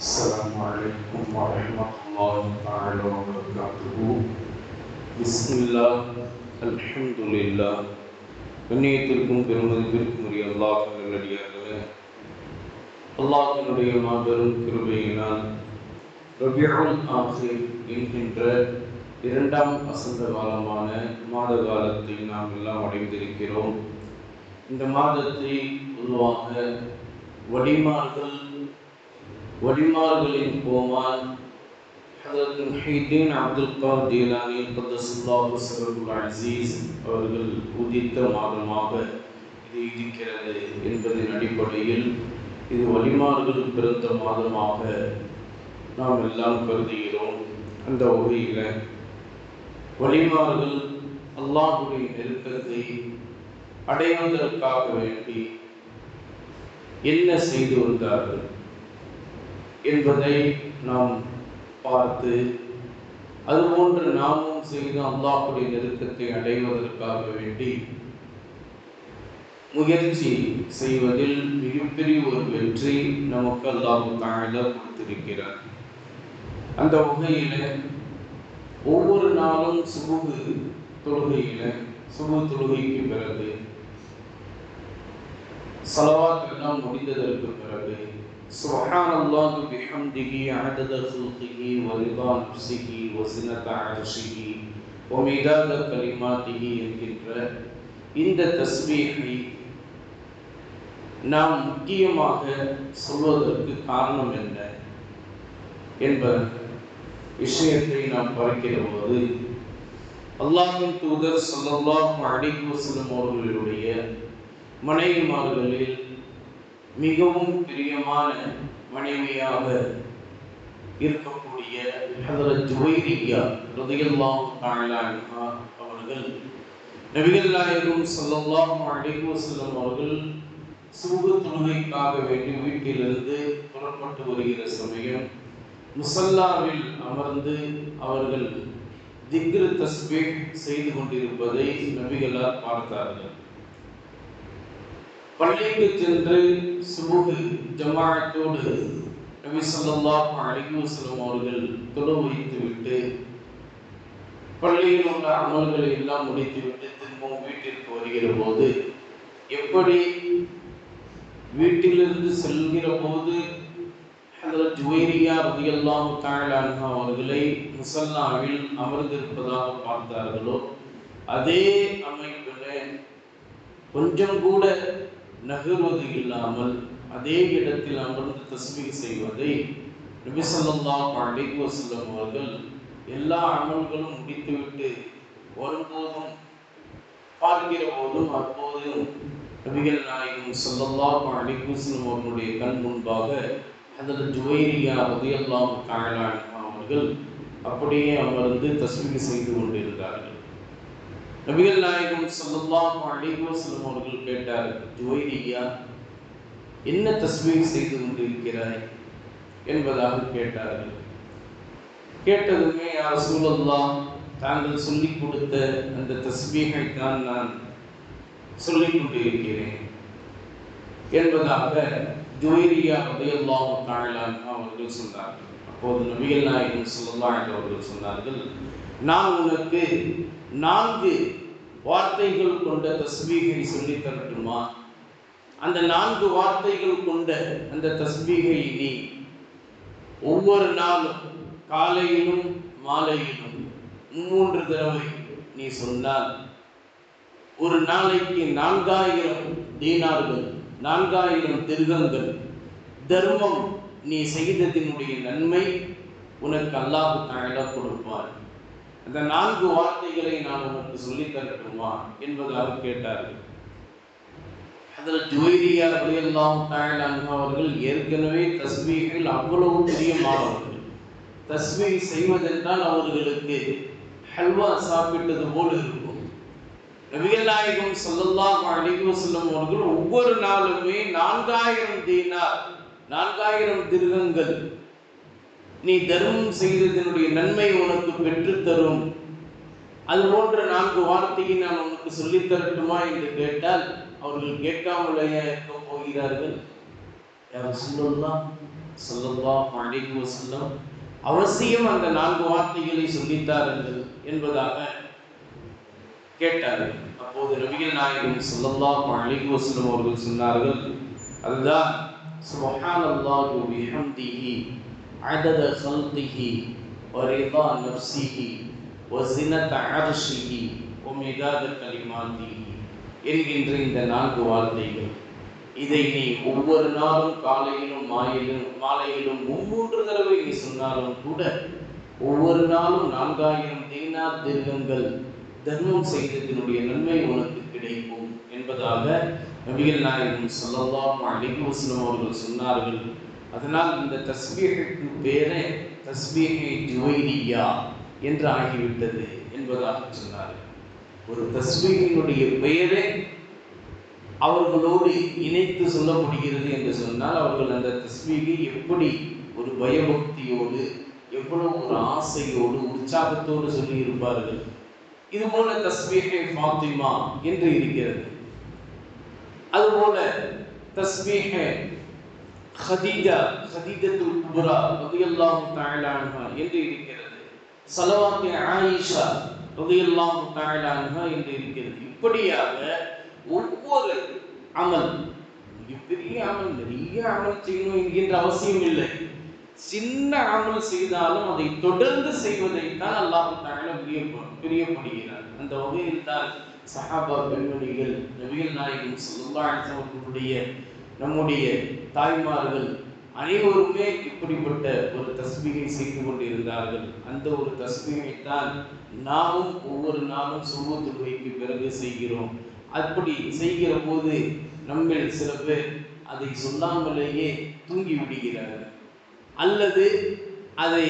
السلام عليكم ورحمة الله تعالى وبركاته بسم الله الحمد لله கண்ணியத்திற்கும் பெருமதிப்பிற்கும் உரிய அல்லாஹ் நல்லடியார்களே அல்லாஹினுடைய மாபெரும் கிருபையினால் ரபியுல் ஆசிர் என்கின்ற இரண்டாம் வசந்த காலமான மாத காலத்தை நாம் எல்லாம் அடைந்திருக்கிறோம் இந்த மாதத்தை பொதுவாக வடிமார்கள் வடிமார்களின் கோமான் அதற்கு முஹிதீன் அப்துல் கார் ஜீலானி கத்தசுல்லாஹு சரபுல் அசீஸ் அவர்கள் உதித்த மாதமாக இது இருக்கிறது என்பதன் அடிப்படையில் இது வலிமார்கள் பிறந்த மாதமாக நாம் எல்லாம் கருதுகிறோம். அந்த வகையில் வலிமார்கள் அல்லாஹுடைய நெருக்கத்தை அடைவதற்காக வேண்டி என்ன செய்து வந்தார்கள்? என்பதை நாம் பார்த்து அதுபோன்று நாமும் செய்து அல்லாஹுடைய நெருக்கத்தை அடைவதற்காக வேண்டி முயற்சி செய்வதில் மிகப்பெரிய ஒரு வெற்றி நமக்கு அல்லாஹு தாழ கொடுத்திருக்கிறார். அந்த வகையில் ஒவ்வொரு நாளும் சுபுகு தொழுகையில் சுபு தொழுகைக்கு பிறகு சலவாத் முடிந்ததற்கு பிறகு سبحان الله بحمده عدد خلقه ورضا نفسه وزنة عرشه ومداد كلماته என்கின்ற இந்த தஸ்பீகை நாம் முக்கியமாக சொல்வதற்கு காரணம் என்ன என்ப விஷயத்தை நாம் பார்க்கிற போது அல்லாஹின் தூதர் சொல்லல்லாஹு அலைஹி வஸல்லம் அவர்களுடைய மனைவிமார்களில் மிகவும் பிரியமான மனைவியாக இருக்கக்கூடிய ஹதரத் ஜுவைரியா ரதியல்லாஹு அவர்கள் நபிகள் நாயகம் ஸல்லல்லாஹு செல்லும் அவர்கள் சூடு தொழுகைக்காக வேண்டி வீட்டிலிருந்து புறப்பட்டு வருகிற சமயம் முசல்லாவில் அமர்ந்து அவர்கள் திக்ரு தஸ்பீக் செய்து கொண்டிருப்பதை நபிகளார் பார்த்தார்கள். பள்ளிக்கு சென்று சுபுகு ஜமாத்தோடு நபி ஸல்லல்லாஹு அலைஹி வஸல்லம் அவர்கள் தொழு வைத்துவிட்டு பள்ளியில் உள்ள அமல்களை எல்லாம் முடித்துவிட்டு திரும்பவும் வீட்டிற்கு வருகிற போது எப்படி வீட்டிலிருந்து செல்கிற போது ஹதரத் ஜுவைரியா ரலியல்லாஹு தஆலா அவர்களை முசல்லாவில் அமர்ந்திருப்பதாக பார்த்தார்களோ அதே அமைப்பில் கொஞ்சம் கூட நகர்வது இல்லாமல் அதே இடத்தில் அமர்ந்து தஸ்மீக் செய்வதை நபி ஸல்லல்லாஹு செல்லும் அவர்கள் எல்லா அமல்களும் முடித்துவிட்டு வரும்போதும் பார்க்கிற போதும் அப்போதும் நபிகள் நாயகம் சொல்லல்லா அலைஹி வஸல்லம் அவர்களுடைய கண் முன்பாக அதில் ஜுவைரியா உதயல்லாம் காயலான் அவர்கள் அப்படியே அமர்ந்து தஸ்மீக் செய்து கொண்டிருந்தார்கள். நபிகள் நாயகம் ஸல்லல்லாஹு அலைஹி வஸல்லம் அவர்கள் கேட்டார் ஜுவைரியா என்ன தஸ்மீக் செய்து கொண்டிருக்கிறாய்? என்பதாக கேட்டார்கள். கேட்டதுமே யார் சூழல்லாம் தாங்கள் சொல்லிக் கொடுத்த அந்த தஸ்மீகை தான் நான் சொல்லிக் கொண்டிருக்கிறேன். என்பதாக ஜோயிரியா ரலியல்லாஹு தாழலான் அவர்கள் சொன்னார்கள். அப்போது நபிகள் நாயகம் சொல்லலாம் என்று அவர்கள் சொன்னார்கள் நான் உனக்கு நான்கு வார்த்தைகள் கொண்ட தஸ்பீகை சொல்லி தரட்டுமா? அந்த நான்கு வார்த்தைகள் கொண்ட அந்த தஸ்பீகை நீ ஒவ்வொரு நாளும் காலையிலும் மாலையிலும் மூன்று தடவை நீ சொன்னால் ஒரு நாளைக்கு நான்காயிரம் தீனார்கள் நான்காயிரம் திருகங்கள். தர்மம் நீ செய்ததினுடைய நன்மை உனக்கு அல்லாஹு தாழ கொடுப்பார். அந்த நான்கு வார்த்தைகளை நான் உனக்கு சொல்லித் தரட்டுமா என்பதாக கேட்டார்கள் அதில் ஜுவைரியா எல்லாம் அவர்கள் ஏற்கனவே தஸ்மீகள் அவ்வளவு பிரியமானவர்கள் தஸ்மீ செய்வதென்றால் அவர்களுக்கு ஹல்வா சாப்பிட்டது போல் இருக்கும். நபிகள் நாயகம் அழைக்கும் செல்லும் அவர்கள் ஒவ்வொரு நாளுமே நான்காயிரம் தீனார் நான்காயிரம் திருகங்கள் நீ தர்மம் செய்ததனுடைய நன்மை உனக்கு பெற்றுத் தரும் அது போன்ற நான்கு வார்த்தையை நான் உனக்கு சொல்லித் தரட்டுமா என்று கேட்டால் அவர்கள் கேட்காமலேயே இருக்க போகிறார்கள்? யார் சொல்லலாம் ஸல்லல்லாஹு அலைஹி வஸல்லம். அவசியம் அந்த நான்கு வார்த்தைகளை சொல்லித்தாருங்கள் என்பதாக கேட்டார்கள். அப்போது நபிகள் நாயகம் ஸல்லல்லாஹு அலைஹி வஸல்லம் அவர்கள் சொன்னார்கள் அதுதான் சுப்ஹானல்லாஹி பிஹம்திஹி. عدد خلقه ورضا نفسه وزنة عرشه ومداد كلماته என்கின்ற இந்த நான்கு வார்த்தைகள் இதை நீ ஒவ்வொரு நாளும் காலையிலும் மாலையிலும் மாலையிலும் மும்மூன்று தடவை நீ சொன்னாலும் கூட ஒவ்வொரு நாளும் நான்காயிரம் தீனார் திருகங்கள் தர்மம் செய்ததனுடைய நன்மை உனக்கு கிடைக்கும் என்பதாக நபிகள் நாயகம் ஸல்லல்லாஹு அலைஹி வஸல்லம் அவர்கள் சொன்னார்கள் அதனால் இந்த தஸ்பீஹுக்கு பேரே தஸ்மீகை ஜுவைரியா என்று ஆகிவிட்டது என்பதாக சொன்னார்கள். ஒரு தஸ்பீகினுடைய பெயரே அவர்களோடு இணைத்து சொல்லப்படுகிறது என்று சொன்னால் அவர்கள் அந்த தஸ்மீகை எப்படி ஒரு பயபக்தியோடு எவ்வளவு ஒரு ஆசையோடு உற்சாகத்தோடு சொல்லி இருப்பார்கள் இது போல தஸ்மீகை ஃபாத்திமா என்று இருக்கிறது. அதுபோல தஸ்பீஹே ஹதீஜா ஹதீஜத்துல் குப்ரா ரலியல்லாஹு தஆலா அன்ஹா என்று இருக்கிறது. சலவாத்து ஆயிஷா ரலியல்லாஹு தஆலா அன்ஹா என்று இருக்கிறது. இப்படியாக ஒவ்வொரு அமல் மிகப்பெரிய அமல் நிறைய அமல் செய்யணும் என்கின்ற அவசியம் இல்லை. சின்ன அமல் செய்தாலும் அதை தொடர்ந்து செய்வதைத்தான் அல்லாஹு தஆலா பிரிய பிரியப்படுகிறார் அந்த வகையில் தான் சஹாபா பெண்மணிகள் நபிகள் நாயகம் ஸல்லல்லாஹு அலைஹி வஸல்லம் அவர்களுடைய நம்முடைய தாய்மார்கள் அனைவருமே இப்படிப்பட்ட ஒரு தஸ்மிகை செய்து கொண்டிருந்தார்கள். அந்த ஒரு தஸ்பீகை தான் நாமும் ஒவ்வொரு நாளும் சுப தொழுகைக்கு பிறகு செய்கிறோம். அப்படி செய்கிற போது நம்மில் சில பேர் அதை சொல்லாமலேயே தூங்கி விடுகிறார்கள். அல்லது அதை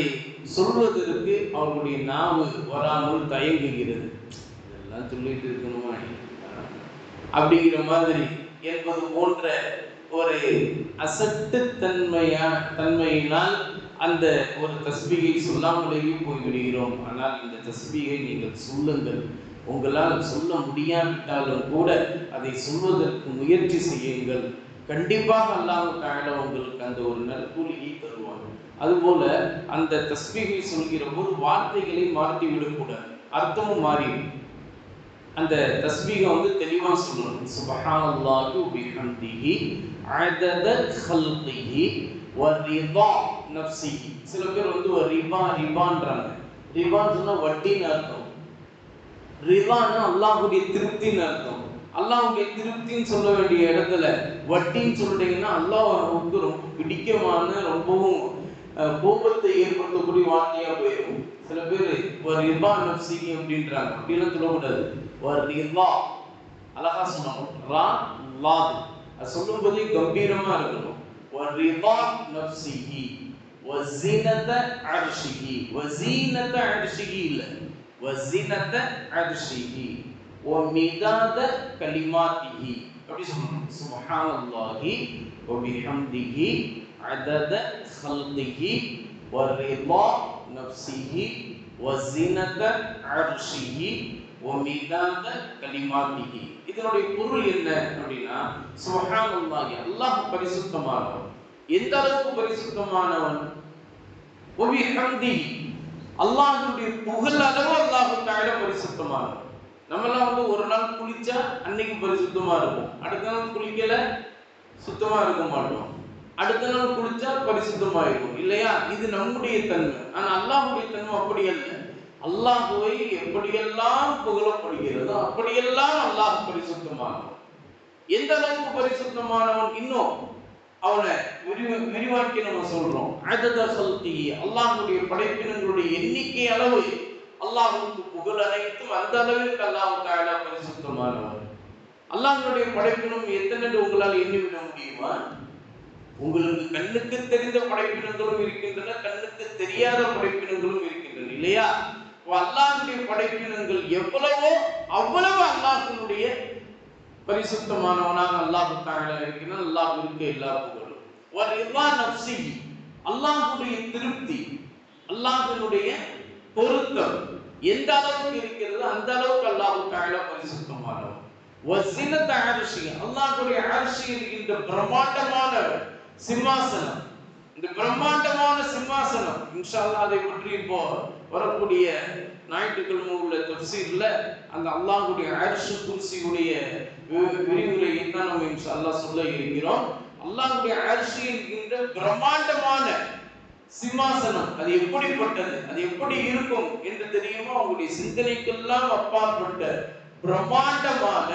சொல்வதற்கு அவர்களுடைய நாவு வராமல் தயங்குகிறது. இதெல்லாம் சொல்லிட்டு இருக்கணுமா? அப்படிங்கிற மாதிரி என்பது போன்ற ஒரு அசட்டுத்தன்மையா தன்மையினால் அந்த ஒரு தஸ்பிகை சொல்லாமலேயே போய்விடுகிறோம். ஆனால் இந்த தஸ்பிகை நீங்கள் சொல்லுங்கள். உங்களால் சொல்ல முடியாவிட்டாலும் கூட அதை சொல்வதற்கு முயற்சி செய்யுங்கள். கண்டிப்பாக அல்லாஹ் தாழ உங்களுக்கு அந்த ஒரு நற்கூலியை தருவாங்க அதுபோல அந்த தஸ்பிகை சொல்கிற ஒரு வார்த்தைகளை மாற்றி விடக்கூடாது அர்த்தமும் மாறிடும் அந்த தஸ்பீகை வந்து தெளிவா சொல்லணும். சுபஹானல்லாஹு பிஹம்திஹி அதத ஹல்கிஹி வ நப்சிஹி சில பேர் வந்து ஒரு ரிபா ரிபான்றாங்க. ரிபான்னு சொன்னால் வட்டின்னு அர்த்தம். ரிவான்னு அல்லாஹுடைய திருப்தின்னு அர்த்தம். அல்லாஹுடைய திருப்தின்னு சொல்ல வேண்டிய இடத்துல வட்டின்னு சொல்றீங்கன்னா அல்லாஹுக்கு ரொம்ப பிடிக்கமான ரொம்பவும் கோபத்தை ஏற்படுத்தக்கூடிய வார்த்தையாக போயிடும் சில பேர் ஒரு ரிபா நப்சிகி அப்படின்றாங்க. அப்படிலாம் சொல்லக்கூடாது. ஒரு ரிபா அழகா சொன்னோம் ரா லாது அது சொல்லும்போதே கம்பீரமா இருக்கணும் ஒரு ரிபா நப்சிகி வஸீனத அர்ஷிஹி வஸீனத அர்ஷிஹி இல்ல வஸீனத அர்ஷிஹி ومداد كلماته அப்படி சொல்லணும் சுப்ஹானல்லாஹி وبحمده عدد خلقه ورضا نفسه வசினத அர்ஷிஹி ஒமிதாத கலிமாத்திஹி இதனுடைய பொருள் என்ன அப்படின்னா சுஹானல்லாஹி அல்லாஹ் பரிசுத்தமானவன். எந்த அளவுக்கு பரிசுத்தமானவன்? ஒபிஹம்தி அல்லாஹ்வுடைய புகழ் அளவு அல்லாஹ் தாயில பரிசுத்தமானவன். நம்மலாம் வந்து ஒரு நாள் குளிச்சா அன்னைக்கு பரிசுத்தமா இருக்கும். அடுத்த நாள் குளிக்கல சுத்தமா இருக்க மாட்டோம். அடுத்த நாள் குளிச்சா பரிசுத்தமாயிருக்கும் இல்லையா? இது நம்முடைய தன்மை. ஆனா அல்லாஹுடைய தன்மை அப்படி அல்ல. அல்லாஹுவை எப்படியெல்லாம் புகழப்படுகிறதோ அப்படியெல்லாம் அல்லாஹ் பரிசுத்தமானவன். எந்த அளவுக்கு பரிசுத்தமானவன்? இன்னும் அவனை விரிவு விரிவாக்கி நம்ம சொல்றோம். அதத சல்தி. அல்லாஹுடைய படைப்பினங்களுடைய எண்ணிக்கை அளவு அல்லாஹுக்கு புகழ் அனைத்தும் அந்த அளவிற்கு அல்லாஹ் தஆலா பரிசுத்தமானவன். அல்லாஹ்வுடைய படைப்பினம் எத்தனை உங்களால் எண்ணிவிட முடியுமா? உங்களுக்கு கண்ணுக்கு தெரிந்த படைப்பினங்களும் இருக்கின்றன கண்ணுக்கு தெரியாத படைப்பினங்களும் இருக்கின்றன இல்லையா? அல்லாஹுடைய படைப்பினங்கள் எவ்வளவோ அவ்வளவு அல்லாஹினுடைய பரிசுத்தமானவனாக அல்லாஹ் தஆலா இருக்கிறான் அல்லாஹ்விற்கு எல்லா புகழும் ஒரு ரிதா நஃப்ஸி திருப்தி அல்லாஹ்வினுடைய பொருத்தம் எந்த அளவுக்கு இருக்கிறதோ அந்த அளவுக்கு அல்லாஹ் தஆலா பரிசுத்தமானவன் வஸினத அர்ஷி அல்லாஹுடைய அரசி இருக்கின்ற பிரம்மாண்டமான சிம்மாசனம். இந்த பிரம்மாண்டமான சிம்மாசனம். இன்ஷா அதை பற்றி இப்போ வரக்கூடிய ஞாயிற்றுக்கிழமை உள்ள தப்சீர்ல அந்த அல்லாஹுடைய அரிசு குர்சியுடைய வி- விரிவுரையை தான் நம்ம இன்ஷா அல்லாஹ் சொல்ல இருக்கிறோம். அல்லாஹுடைய அரிசி என்கின்ற பிரம்மாண்டமான சிம்மாசனம் அது எப்படிப்பட்டது அது எப்படி இருக்கும் என்று தெரியுமோ? அவங்களுடைய சிந்தனைக்கெல்லாம் அப்பாற்பட்ட பிரம்மாண்டமான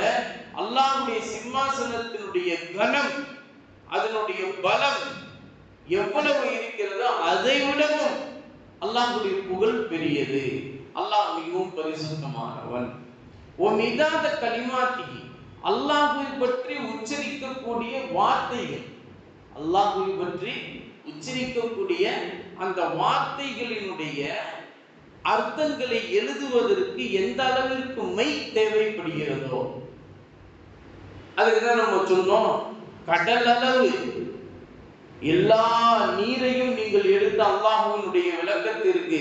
அல்லாஹுடைய சிம்மாசனத்தினுடைய கனம் அதனுடைய பலம் எவ்வளவு இருக்கிறதோ அதை விடவும் அல்லாஹுடைய புகழ் பெரியது. அல்லாஹ் மிகவும் பரிசுத்தமானவன். உன் மிதாத கலிமாத்தி அல்லாஹ்வை பற்றி உச்சரிக்கக்கூடிய வார்த்தைகள். அல்லாஹுவை பற்றி உச்சரிக்கக்கூடிய அந்த வார்த்தைகளினுடைய அர்த்தங்களை எழுதுவதற்கு எந்த அளவிற்கு மெய் தேவைப்படுகிறதோ. அதுக்கு தான் நம்ம சொன்னோம் கடல் அளவு எல்லா நீரையும் நீங்கள் எடுத்து அல்லாஹுவனுடைய விளக்கத்திற்கு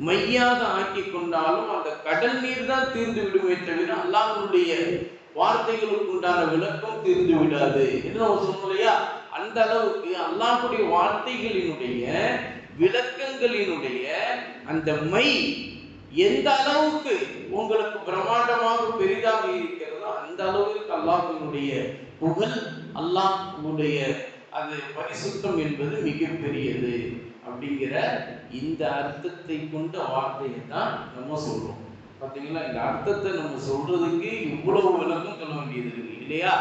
மையாக ஆக்கி கொண்டாலும் அந்த கடல் நீர் தான் தீர்ந்து விடுமே தவிர அல்லாஹனுடைய வார்த்தைகளுக்கு உண்டான விளக்கம் தீர்ந்து விடாது. என்ன சொன்னோம் இல்லையா? அந்த அளவுக்கு அல்லாஹுடைய வார்த்தைகளினுடைய விளக்கங்களினுடைய அந்த மை எந்த அளவுக்கு உங்களுக்கு பிரம்மாண்டமாக பெரிதாக இருக்கிறதோ அந்த அளவுக்கு அல்லாஹ்வினுடைய புகழ் அல்லாஹ்வுடைய அது பரிசுத்தம் என்பது மிகப்பெரியது அப்படிங்கிற இந்த அர்த்தத்தை கொண்ட வார்த்தையை தான் நம்ம சொல்றோம். பார்த்தீங்களா இந்த அர்த்தத்தை நம்ம சொல்றதுக்கு இவ்வளவு விளக்கம் சொல்ல வேண்டியது இருக்கு இல்லையா?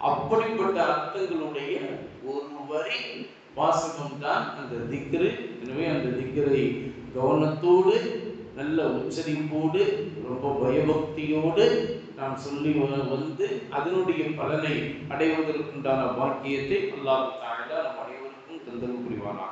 அப்படிப்பட்ட அர்த்தங்களுடைய ஒரு வரி வாசகம் தான் அந்த திக்ரு. எனவே அந்த திக்ரை கவனத்தோடு நல்ல உச்சரிப்போடு ரொம்ப பயபக்தியோடு நாம் சொல்லி வந்து அதனுடைய பலனை அடைவதற்குண்டான பாக்கியத்தை அல்லாஹ் தாழ நம் அனைவருக்கும் தந்தரவு புரிவானாக.